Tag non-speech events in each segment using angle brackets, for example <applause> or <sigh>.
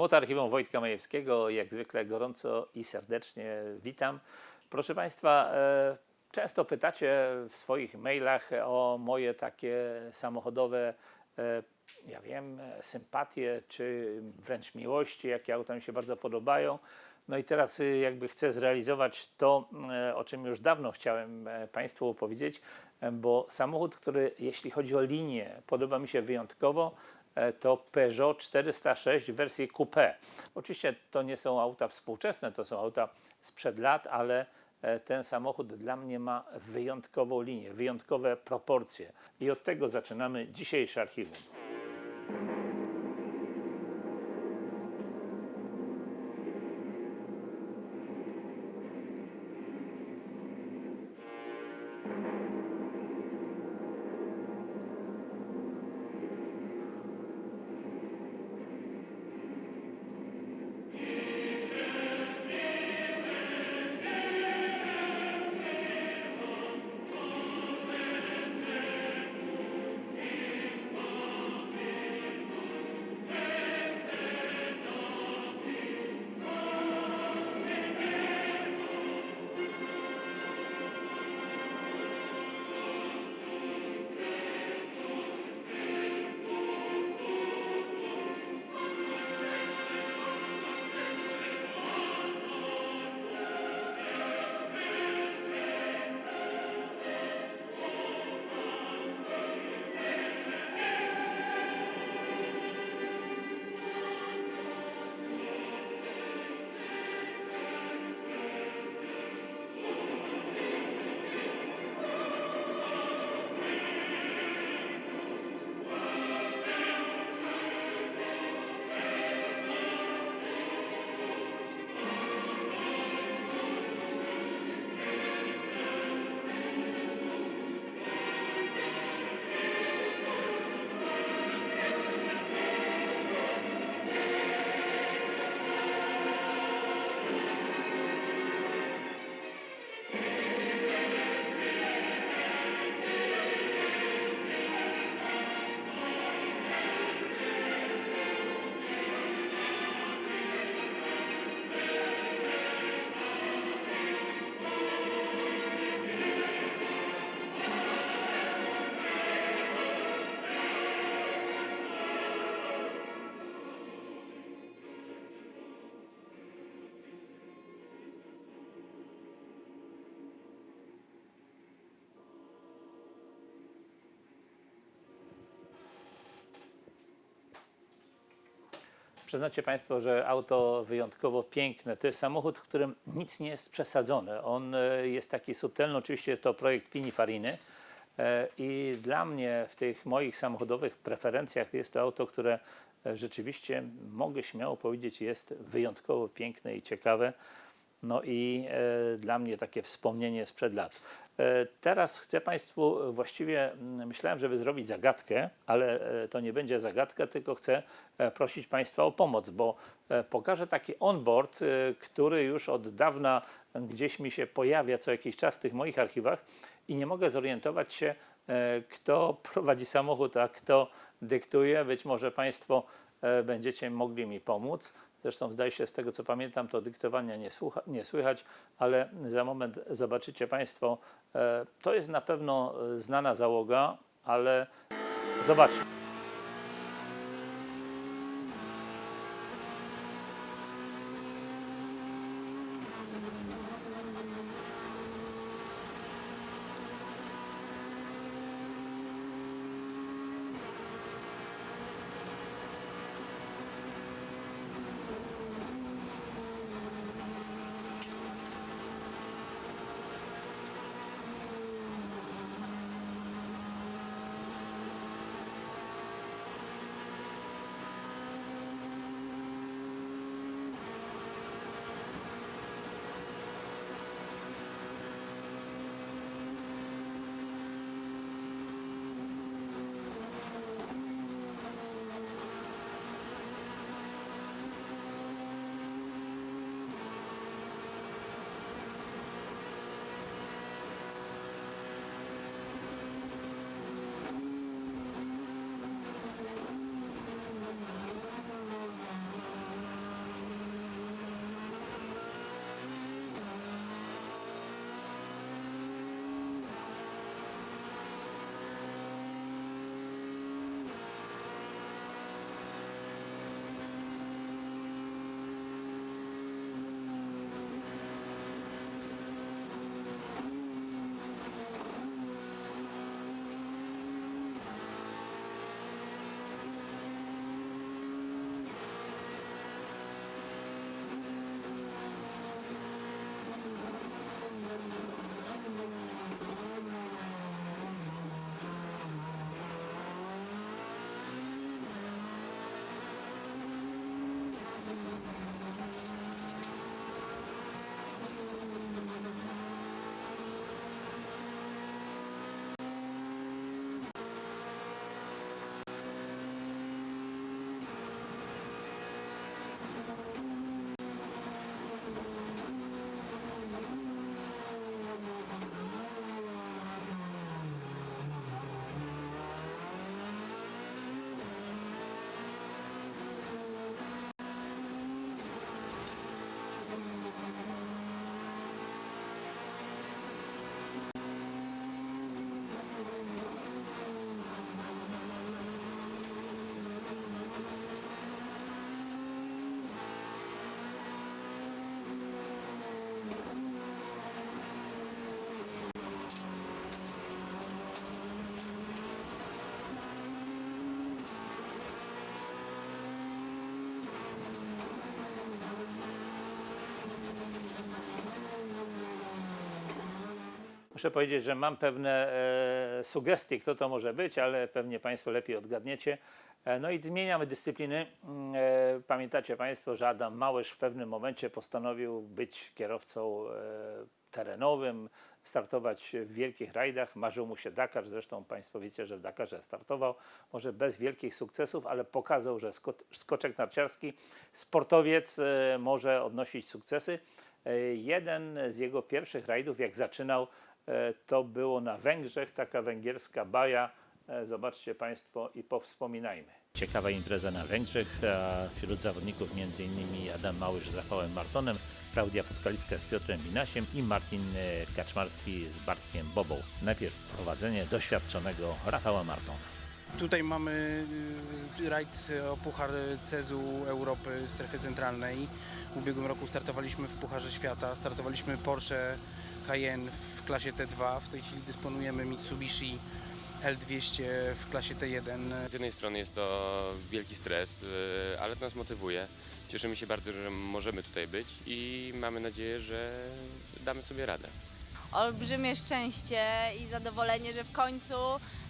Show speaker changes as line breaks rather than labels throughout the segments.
Młota Archiwum Wojtka Majewskiego, jak zwykle gorąco i serdecznie witam. Proszę Państwa, e, często pytacie w swoich mailach o moje takie samochodowe, e, ja wiem, e, sympatie czy wręcz miłości, jakie auta mi się bardzo podobają. No i teraz y, jakby chcę zrealizować to, e, o czym już dawno chciałem e, Państwu opowiedzieć, e, bo samochód, który jeśli chodzi o linię, podoba mi się wyjątkowo, e, to Peugeot 406 w wersji coupé. Oczywiście to nie są auta współczesne, to są auta sprzed lat, ale e, ten samochód dla mnie ma wyjątkową linię, wyjątkowe proporcje. I od tego zaczynamy dzisiejsze archiwum. Przyznacie Państwo, że auto wyjątkowo piękne. To jest samochód, w którym nic nie jest przesadzone. On e, jest taki subtelny. Oczywiście jest to projekt Pininfariny. E, I dla mnie w tych moich samochodowych preferencjach jest to auto, które e, rzeczywiście mogę śmiało powiedzieć jest wyjątkowo piękne i ciekawe. No i dla mnie takie wspomnienie sprzed lat. E, teraz chcę Państwu właściwie, mm, myślałem, żeby zrobić zagadkę, ale e, to nie będzie zagadka, tylko chcę e, prosić Państwa o pomoc, bo e, pokażę taki onboard, e, który już od dawna gdzieś mi się pojawia co jakiś czas w tych moich archiwach i nie mogę zorientować się, e, kto <laughs> prowadzi samochód, a kto dyktuje. Być może Państwo e, będziecie mogli mi pomóc. Zresztą zdaje się z tego co pamiętam, to dyktowania nie, słucha, nie słychać, ale za moment zobaczycie Państwo. E, to jest na pewno znana załoga, ale zobaczmy. Muszę powiedzieć, że mam pewne e, sugestie, kto to może być, ale pewnie Państwo lepiej odgadniecie. E, no i zmieniamy dyscypliny. Mm, E, pamiętacie Państwo, że Adam Małysz w pewnym momencie postanowił być kierowcą e, terenowym, startować w wielkich rajdach. Marzył mu się Dakar, zresztą Państwo wiecie, że w Dakarze startował, może bez wielkich sukcesów, ale pokazał, że sko- skoczek narciarski, sportowiec e, może odnosić sukcesy. E, Jeden z jego pierwszych rajdów, jak zaczynał, to było na Węgrzech, taka węgierska baja. E, Zobaczcie Państwo i powspominajmy. Ciekawa impreza na Węgrzech, a wśród zawodników m.in. Adam Małysz z Rafałem Martonem, Klaudia Podkalicka z Piotrem Binasiem i Martin e, Kaczmarski z Bartkiem Bobą. Najpierw prowadzenie doświadczonego Rafała Martona.
Tutaj mamy rajd o Puchar Cezu Europy w strefie centralnej. W ubiegłym roku startowaliśmy w Pucharze Świata, startowaliśmy Porsche Cayenne w klasie T2. W tej chwili dysponujemy Mitsubishi L200 w klasie T1.
Z jednej strony jest to wielki stres, yy, ale to nas motywuje. Cieszymy się bardzo, że możemy tutaj być i mamy nadzieję, że damy sobie radę.
Olbrzymie szczęście i zadowolenie, że w końcu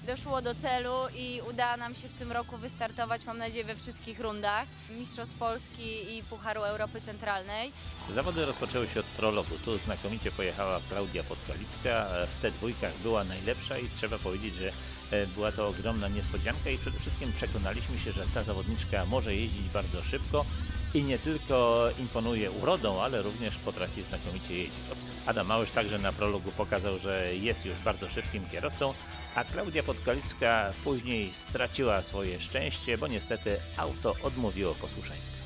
doszło do celu i uda nam się w tym roku wystartować, mam nadzieję, we wszystkich rundach Mistrzostw Polski i Pucharu Europy Centralnej.
Zawody rozpoczęły się od prologu. Tu znakomicie pojechała Klaudia Podkalicka. W te dwójkach była najlepsza i trzeba powiedzieć, że e, była to ogromna niespodzianka i przede wszystkim przekonaliśmy się, że ta zawodniczka może jeździć bardzo szybko i nie tylko imponuje urodą, ale również potrafi znakomicie jeździć. Adam Małysz także na prologu pokazał, że jest już bardzo szybkim kierowcą, a Klaudia Podkalicka później straciła swoje szczęście, bo niestety auto odmówiło posłuszeństwa.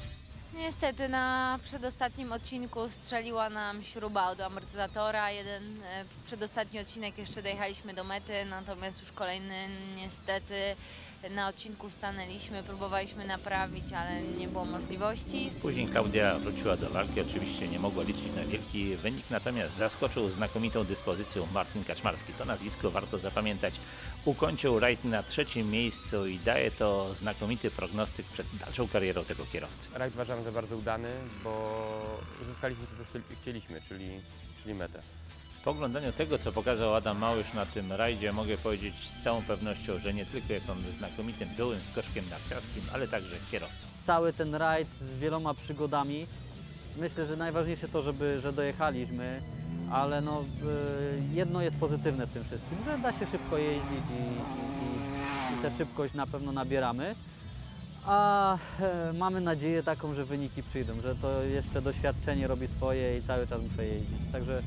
Niestety na przedostatnim odcinku strzeliła nam śruba do amortyzatora. Jeden e, przedostatni odcinek jeszcze dojechaliśmy do mety, natomiast już kolejny niestety na odcinku stanęliśmy, próbowaliśmy naprawić, ale nie było możliwości.
Później Klaudia wróciła do walki, oczywiście nie mogła liczyć na wielki wynik, natomiast zaskoczył znakomitą dyspozycją Martin Kaczmarski. To nazwisko warto zapamiętać. Ukończył rajd na trzecim miejscu i daje to znakomity prognostyk przed dalszą karierą tego kierowcy.
Rajd uważam za bardzo udany, bo uzyskaliśmy to, co chcieli- chcieliśmy, czyli, czyli metę.
Po oglądaniu tego, co pokazał Adam Małysz na tym rajdzie, mogę powiedzieć z całą pewnością, że nie tylko jest on znakomitym byłym skoczkiem narciarskim, ale także kierowcą.
cały ten rajd z wieloma przygodami. Myślę, że najważniejsze to, żeby, że dojechaliśmy, ale no, y, jedno jest pozytywne w tym wszystkim, że da się szybko jeździć i, i, i tę szybkość na pewno nabieramy. A e, mamy nadzieję taką, że wyniki przyjdą, że to jeszcze doświadczenie robi swoje i cały czas muszę jeździć. Także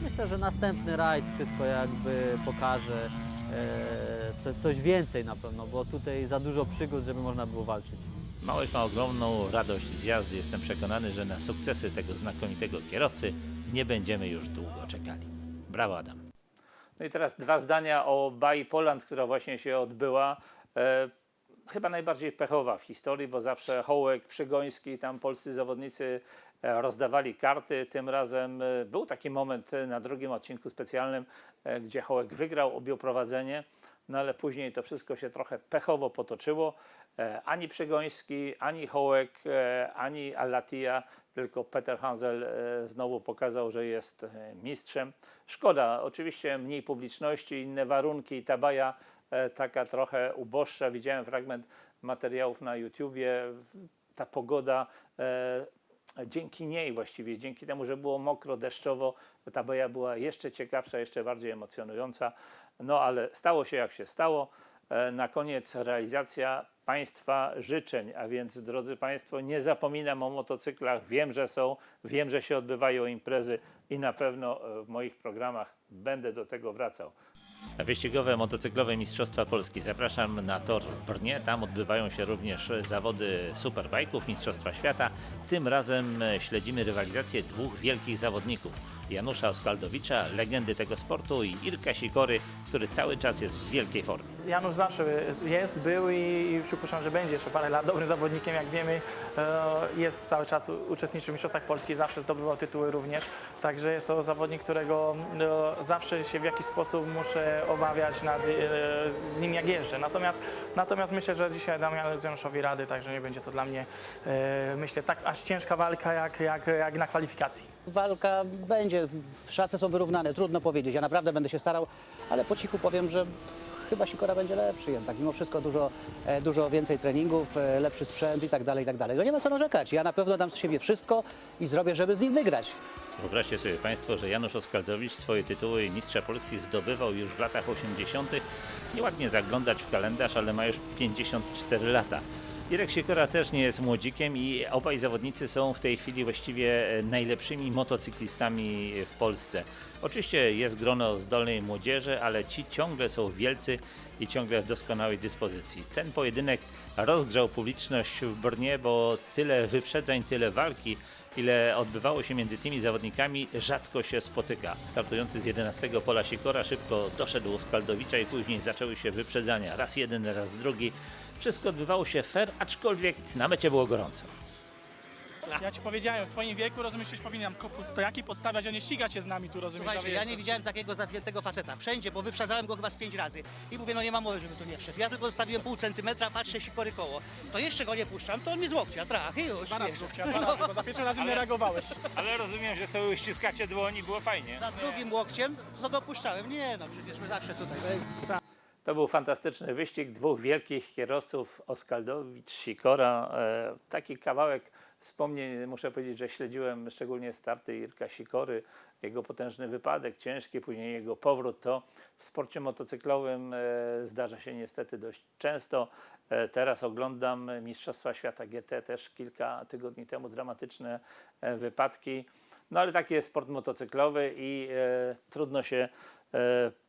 myślę, że następny rajd wszystko jakby pokaże e, co, coś więcej na pewno, bo tutaj za dużo przygód, żeby można było walczyć.
Małysz ma ogromną radość z jazdy. Jestem przekonany, że na sukcesy tego znakomitego kierowcy nie będziemy już długo czekali. Brawo, Adam. No i teraz dwa zdania o Bai Poland, która właśnie się odbyła. Chyba najbardziej pechowa w historii, bo zawsze Hołek, Przygoński, tam polscy zawodnicy e, rozdawali karty. Tym razem e, był taki moment e, na drugim odcinku specjalnym, gdzie Hołek wygrał, objął prowadzenie, no ale później to wszystko się trochę pechowo potoczyło. Ani Przygoński, ani Hołek, ani Alatia, tylko Peter Hansel e, znowu pokazał, że jest e, mistrzem. Szkoda, oczywiście mniej publiczności, inne warunki, ta baja e, taka trochę uboższa. Widziałem fragment materiałów na YouTubie. Ta pogoda dzięki niej właściwie, dzięki temu, że było mokro, deszczowo, ta boja była jeszcze ciekawsza, jeszcze bardziej emocjonująca. No ale stało się jak się stało. Na koniec realizacja Państwa życzeń, a więc drodzy Państwo, nie zapominam o motocyklach. Wiem, że są, wiem, że się odbywają imprezy i na pewno e, w moich programach będę do tego wracał. Wyścigowe motocyklowe Mistrzostwa Polski. Zapraszam na tor w Brnie. Tam odbywają się również zawody superbajków Mistrzostwa Świata. Tym razem e, śledzimy rywalizację dwóch wielkich zawodników. Janusza Oskaldowicza, legendy tego sportu i Irka Sikory, który cały czas jest w wielkiej formie.
Janusz zawsze jest, był i, i przypuszczam, że będzie jeszcze parę lat dobrym zawodnikiem, jak wiemy. E, Jest cały czas uczestniczy w Mistrzostwach Polski, zawsze zdobywał tytuły również. Także jest to zawodnik, którego no, zawsze się w jakiś sposób muszę obawiać nad, e, nim jak jeżdżę. Natomiast, natomiast myślę, że dzisiaj dam Januszowi rady, także nie będzie to dla mnie, e, myślę, tak aż ciężka walka jak, jak, jak na kwalifikacji.
Walka będzie, szanse są wyrównane, trudno powiedzieć. Ja naprawdę będę się starał, ale po cichu powiem, że chyba Sikora będzie lepszy jednak. Mimo wszystko dużo, e, dużo więcej treningów, e, lepszy sprzęt i tak dalej, i tak dalej. No nie ma co narzekać. Ja na pewno dam z siebie wszystko i zrobię, żeby z nim wygrać.
Wyobraźcie sobie Państwo, że Janusz Oskaldowicz swoje tytuły mistrza Polski zdobywał już w latach 80. Nieładnie zaglądać w kalendarz, ale ma już 54 lata. Irek Sikora też nie jest młodzikiem i obaj zawodnicy są w tej chwili właściwie e, najlepszymi motocyklistami w Polsce. Oczywiście jest grono zdolnej młodzieży, ale ci ciągle są wielcy i ciągle w doskonałej dyspozycji. Ten pojedynek rozgrzał publiczność w Brnie, bo tyle wyprzedzań, tyle walki ile odbywało się między tymi zawodnikami, rzadko się spotyka. Startujący z 11 pola Sikora szybko doszedł do Skaldowicza i później zaczęły się wyprzedzania. Raz jeden, raz drugi. Wszystko odbywało się fair, aczkolwiek na mecie było gorąco.
Ja ci powiedziałem, w twoim wieku rozumiesz, że powinienem kopus to jakiej podstawiać, a nie ścigać się z nami tu, rozumiesz?
Słuchajcie, ja nie widziałem takiego zawziętego faceta. Wszędzie, bo wyprzedzałem go chyba z pięć razy. I mówię, no nie ma mowy, żeby tu nie wszedł. Ja tylko zostawiłem pół centymetra, patrzę sikory koło. To jeszcze go nie puszczam, to on mi z łokcia, trach i już,
Dwa razy,
wiesz.
Dwa razy, bo za pierwszym razem <laughs> nie reagowałeś.
Ale rozumiem, że sobie ściskacie dłoni, było fajnie.
Za drugim łokciem to go puszczałem. Nie no, przecież my zawsze tutaj. no,
To był fantastyczny wyścig dwóch wielkich kierowców, Oskaldowicz, Sikora. E, taki kawałek wspomnień, muszę powiedzieć, że śledziłem szczególnie starty Irka Sikory, jego potężny wypadek, ciężki, później jego powrót. To w sporcie motocyklowym e, zdarza się niestety dość często. E, teraz oglądam Mistrzostwa Świata GT, też kilka tygodni temu dramatyczne e, wypadki. No ale taki jest sport motocyklowy i trudno się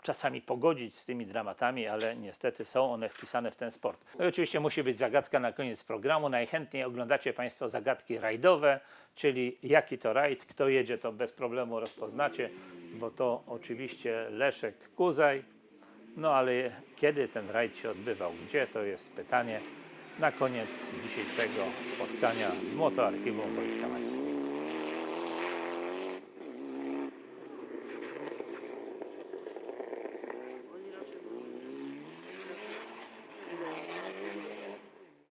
czasami pogodzić z tymi dramatami, ale niestety są one wpisane w ten sport. No i oczywiście musi być zagadka na koniec programu. Najchętniej oglądacie Państwo zagadki rajdowe, czyli jaki to rajd, kto jedzie, to bez problemu rozpoznacie, bo to oczywiście Leszek Kuzaj. No ale kiedy ten rajd się odbywał, gdzie, to jest pytanie na koniec dzisiejszego spotkania w Motoarchiwum Wojtka Mańskiego.